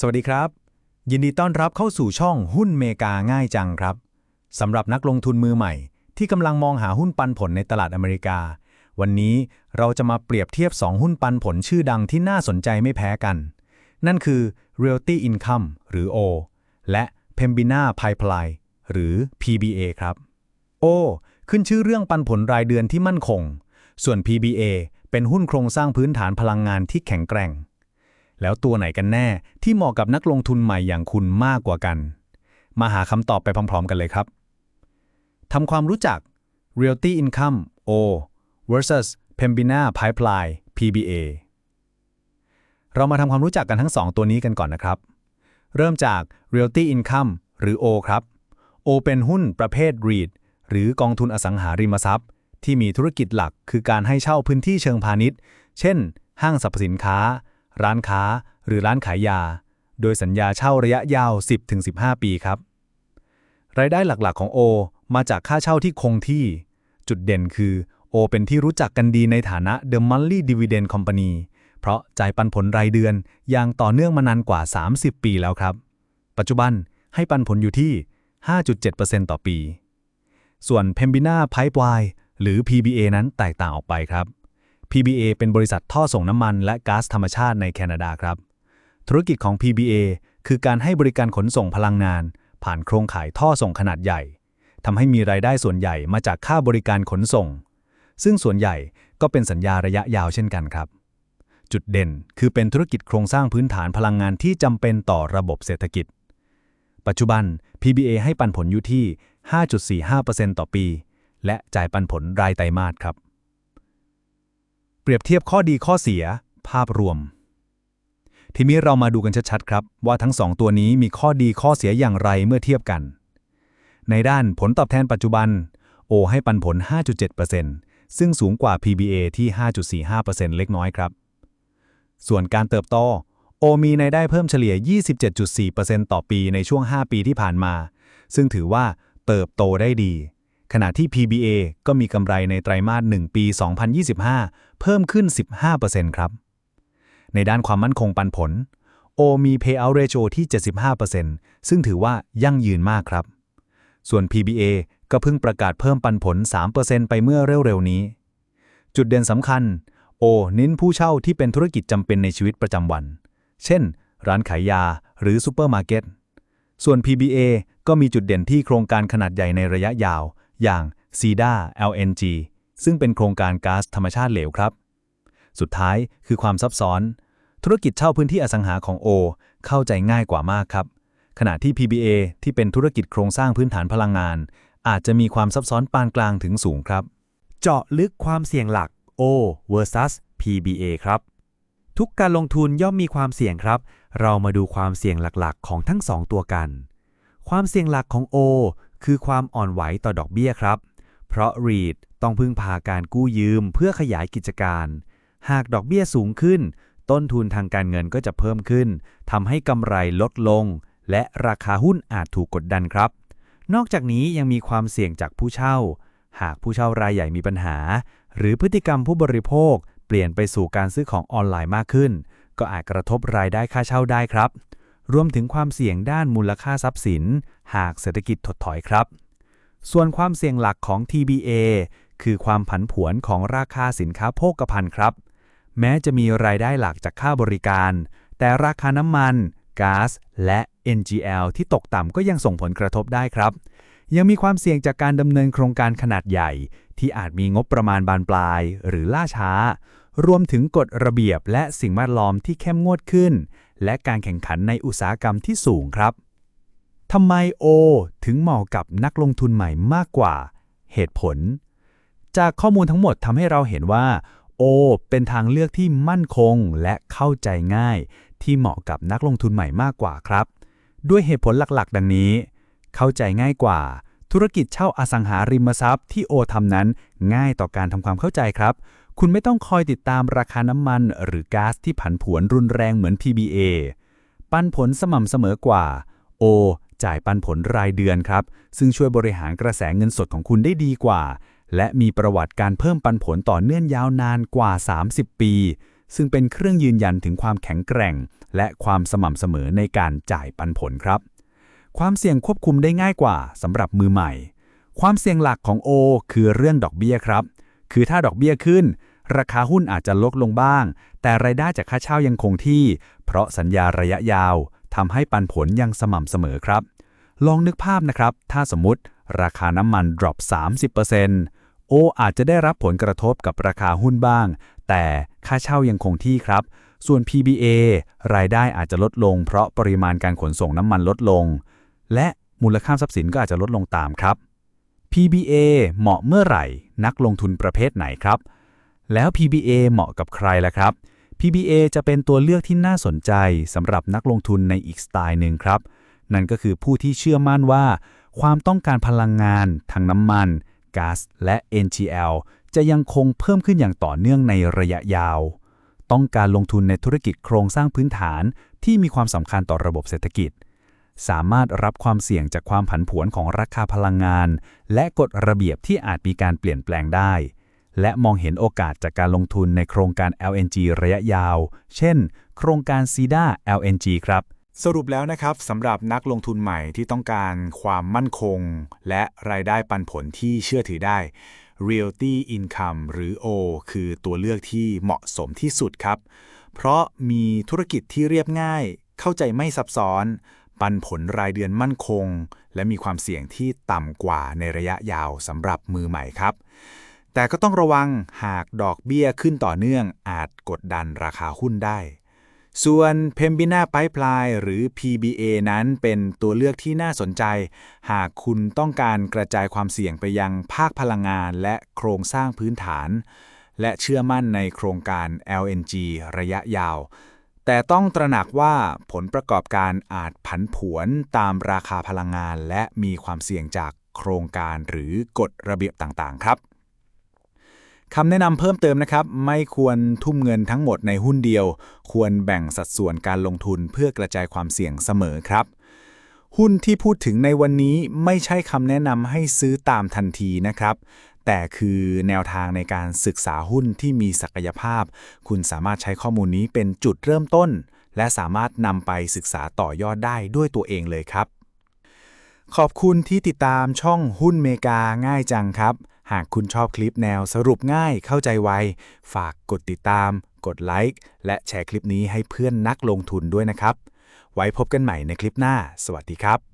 สวัสดีครับ ยินดีต้อนรับเข้าสู่ช่องหุ้นเมกาง่ายจังครับสำหรับนักลงทุนมือใหม่ ที่กำลังมองหาหุ้นปันผลในตลาดอเมริกา วันนี้เราจะมาเปรียบเทียบ 2 หุ้นปันผลชื่อดังที่น่าสนใจไม่แพ้กัน นั่นคือ Realty Income หรือ O และ Pembina Pipeline หรือ PBA ครับ O ขึ้นชื่อเรื่องปันผลรายเดือนที่มั่นคง ส่วน PBA เป็นหุ้นโครงสร้างพื้นฐานพลังงานที่แข็งแกร่ง แล้วตัวไหนกันแน่ที่เหมาะกับนักลงทุนใหม่อย่างคุณมากกว่ากัน มาหาคำตอบไปพร้อมๆกันเลยครับทำความรู้จัก Realty Income O versus Pembina Pipeline PBA เรามาทำความรู้จักกันทั้ง 2 ตัวนี้กันก่อนนะครับ เริ่มจาก Realty Income หรือ O ครับ O เป็นหุ้นประเภท REIT หรือกองทุนอสังหาริมทรัพย์ ที่มีธุรกิจหลักคือการให้เช่าพื้นที่เชิงพาณิชย์ เช่น ห้างสรรพสินค้า ร้านค้า หรือร้านขายยา โดยสัญญาเช่าระยะยาว 10-15 ปีครับ รายได้หลักๆของ O มาจากค่าเช่าที่คงที่ จุดเด่นคือ O เป็นที่รู้จักกันดีในฐานะ The Monthly Dividend Company เพราะจ่ายปันผลรายเดือนอย่างต่อเนื่องมานานกว่า 30 ปีแล้วครับ ปัจจุบันให้ปันผลอยู่ที่ 5.7%ต่อปี ส่วน Pembina Pipeline หรือ PBA นั้นแตกต่างออกไปครับ PBA เป็นบริษัทท่อส่งน้ำมันและก๊าซธรรมชาติในแคนาดาครับ ธุรกิจของ PBA คือการให้บริการขนส่งพลังงาน ผ่านโครงข่ายท่อส่งขนาดใหญ่ทำให้มีรายได้ส่วนใหญ่มาจากค่าบริการขนส่ง ซึ่งส่วนใหญ่ก็เป็นสัญญาระยะยาวเช่นกันครับ จุดเด่นคือเป็นธุรกิจโครงสร้างพื้นฐานพลังงานที่จำเป็นต่อระบบเศรษฐกิจ ปัจจุบัน PBA ให้ปันผลอยู่ที่ 5.45%ต่อปี และจ่ายปันผลรายไตรมาสครับ รียบเทียบข้อดีข้อเสีย ภาพรวม ทีนี้เรามาดูกันชัดๆครับ ว่าทั้งสองตัวนี้มีข้อดีข้อเสียอย่างไรเมื่อเทียบกัน ในด้านผลตอบแทนปัจจุบัน O ให้ปันผล 5.7%ซึ่งสูงกว่า PBA ที่ 5.45%เล็กน้อยครับ ส่วนการเติบโต O มีรายได้เพิ่มเฉลี่ย 27.4%ต่อปีในช่วง 5 ปีที่ผ่านมา ซึ่งถือว่าเติบโตได้ดี ขณะที่ PBA ก็มีกำไรในไตรมาส 1 ปี 2025 เพิ่มขึ้น 15%ครับ ในด้านความมั่นคงปันผล O มี payout ratio ที่ 75%ซึ่งถือว่ายั่งยืนมากครับ ส่วน PBA ก็เพิ่งประกาศเพิ่มปันผล 3%ไปเมื่อเร็วๆ นี้ จุดเด่นสำคัญ O เน้นผู้เช่าที่เป็นธุรกิจจำเป็นในชีวิตประจำวัน เช่น ร้านขายยาหรือซูเปอร์มาร์เก็ต ส่วน PBA ก็มีจุดเด่นที่โครงการขนาดใหญ่ในระยะยาว อย่าง CEDA LNG ซึ่งเป็นโครงการก๊าซธรรมชาติเหลวครับ สุดท้ายคือความซับซ้อน ธุรกิจเช่าพื้นที่อสังหาของ O เข้าใจง่ายกว่ามากครับ ขณะที่ PBA ที่เป็นธุรกิจโครงสร้างพื้นฐานพลังงาน อาจจะมีความซับซ้อนปานกลางถึงสูงครับ เจาะลึกความเสี่ยงหลัก O versus PBA ครับ ทุกการลงทุนย่อมมีความเสี่ยงครับ เรามาดูความเสี่ยงหลักๆ ของทั้งสองตัวกัน ความเสี่ยงหลักของ O คือความอ่อนไหวต่อดอกเบี้ยครับ เพราะ REIT ต้องพึ่งพาการกู้ยืมเพื่อขยายกิจการ หากดอกเบี้ยสูงขึ้น ต้นทุนทางการเงินก็จะเพิ่มขึ้นทำให้กำไรลดลง และราคาหุ้นอาจถูกกดดันครับ นอกจากนี้ยังมีความเสี่ยงจากผู้เช่า หากผู้เช่ารายใหญ่มีปัญหา หรือพฤติกรรมผู้บริโภค เปลี่ยนไปสู่การซื้อของออนไลน์มากขึ้น ก็อาจกระทบรายได้ค่าเช่าได้ครับ รวมถึงความเสี่ยงด้านมูลค่าทรัพย์สิน หากเศรษฐกิจถดถอยครับ ส่วนความเสี่ยงหลักของ TBA คือความผันผวนของราคาสินค้าโภคภัณฑ์ครับ แม้จะมีรายได้หลักจากค่าบริการ แต่ราคาน้ำมันก๊าซและ NGL ที่ตกต่ำก็ยังส่งผลกระทบได้ครับ ยังมีความเสี่ยงจากการดำเนินโครงการขนาดใหญ่ ที่อาจมีงบประมาณบานปลายหรือล่าช้า รวมถึงกฎระเบียบและสิ่งแวดล้อมที่เข้มงวดขึ้น และการแข่งขันในอุตสาหกรรมที่สูงครับทำไม O ถึงเหมาะกับนักลงทุนใหม่มากกว่า เหตุผล จากข้อมูลทั้งหมดทำให้เราเห็นว่า O เป็นทางเลือกที่มั่นคงและเข้าใจง่าย ที่เหมาะกับนักลงทุนใหม่มากกว่าครับ ด้วยเหตุผลหลักๆ ดังนี้ เข้าใจง่ายกว่า ธุรกิจเช่าอสังหาริมทรัพย์ที่โอทำนั้น ง่ายต่อการทำความเข้าใจครับ คุณไม่ต้องคอยติดตามราคาน้ำมัน หรือก๊าซที่ผันผวนรุนแรงเหมือน PBA ปันผลสม่ำเสมอกว่า O จ่ายปันผลรายเดือนครับ ซึ่งช่วยบริหารกระแสเงินสดของคุณได้ดีกว่า และมีประวัติการเพิ่มปันผลต่อเนื่องยาวนานกว่า 30 ปี ซึ่งเป็นเครื่องยืนยันถึงความแข็งแกร่ง และความสม่ำเสมอในการจ่ายปันผลครับ ความเสี่ยงควบคุมได้ง่ายกว่าสำหรับมือใหม่ ความเสี่ยงหลักของ O คือเรื่องดอกเบี้ยครับ คือถ้าดอกเบี้ยขึ้น ราคาหุ้นอาจจะลดลงบ้าง แต่รายได้จากค่าเช่ายังคงที่ เพราะสัญญาระยะยาวทำให้ปันผลยังสม่ำเสมอครับ ลองนึกภาพนะครับ ถ้าสมมติราคาน้ำมัน drop 30%โออาจจะได้รับผลกระทบกับราคาหุ้นบ้าง แต่ค่าเช่ายังคงที่ครับ ส่วน PBA รายได้อาจจะลดลง เพราะปริมาณการขนส่งน้ำมันลดลง และมูลค่าทรัพย์สินก็อาจจะลดลงตามครับ PBA เหมาะเมื่อไหร่ นักลงทุนประเภทไหนครับ แล้ว PBA เหมาะกับใครล่ะครับ PBA จะเป็นตัวเลือกที่น่าสนใจสำหรับนักลงทุนในอีกสไตล์หนึ่งครับ นั่นก็คือผู้ที่เชื่อมั่นว่า ความต้องการพลังงานทั้งน้ำมันก๊าซและ NGL จะยังคงเพิ่มขึ้นอย่างต่อเนื่องในระยะยาว ต้องการลงทุนในธุรกิจโครงสร้างพื้นฐานที่มีความสำคัญต่อระบบเศรษฐกิจ สามารถรับความเสี่ยงจากความผันผวนของราคาพลังงาน และกฎระเบียบที่อาจมีการเปลี่ยนแปลงได้ และมองเห็นโอกาสจากการลงทุนในโครงการ LNG ระยะยาว เช่น โครงการ SIDA LNG ครับสรุปแล้วนะครับสำหรับนักลงทุนใหม่ที่ต้องการความมั่นคง และรายได้ปันผลที่เชื่อถือได้ Realty Income หรือ O คือตัวเลือกที่เหมาะสมที่สุดครับ เพราะมีธุรกิจที่เรียบง่าย เข้าใจไม่ซับซ้อน ปันผลรายเดือนมั่นคง และมีความเสี่ยงที่ต่ำกว่าในระยะยาวสำหรับมือใหม่ครับ แต่ก็ต้องระวังหากดอกเบี้ยขึ้นต่อเนื่องอาจกดดันราคาหุ้นได้ ส่วน p e m b i n a Pipeline หรือ PBA นั้นเป็นตัวเลือกที่น่าสนใจ หากคุณต้องการกระจายความเสี่ยงไปยังภาคพลังงานและโครงสร้างพื้นฐาน และเชื่อมั่นในโครงการ LNG ระยะยาว แต่ต้องตระหนักว่าผลประกอบการอาจผันผวนตามราคาพลังงาน และมีความเสี่ยงจากโครงการหรือกฎระเบียบต่างๆ ครับคำแนะนำเพิ่มเติมนะครับ ไม่ควรทุ่มเงินทั้งหมดในหุ้นเดียว ควรแบ่งสัดส่วนการลงทุนเพื่อกระจายความเสี่ยงเสมอครับ หุ้นที่พูดถึงในวันนี้ไม่ใช่คำแนะนำให้ซื้อตามทันทีนะครับ แต่คือแนวทางในการศึกษาหุ้นที่มีศักยภาพ คุณสามารถใช้ข้อมูลนี้เป็นจุดเริ่มต้น และสามารถนำไปศึกษาต่อยอดได้ด้วยตัวเองเลยครับ ขอบคุณที่ติดตามช่องหุ้นเมกาง่ายจังครับ หากคุณชอบคลิปแนวสรุปง่ายเข้าใจไว ฝากกดติดตาม กดไลค์และแชร์คลิปนี้ให้เพื่อนนักลงทุนด้วยนะครับ ไว้พบกันใหม่ในคลิปหน้า สวัสดีครับ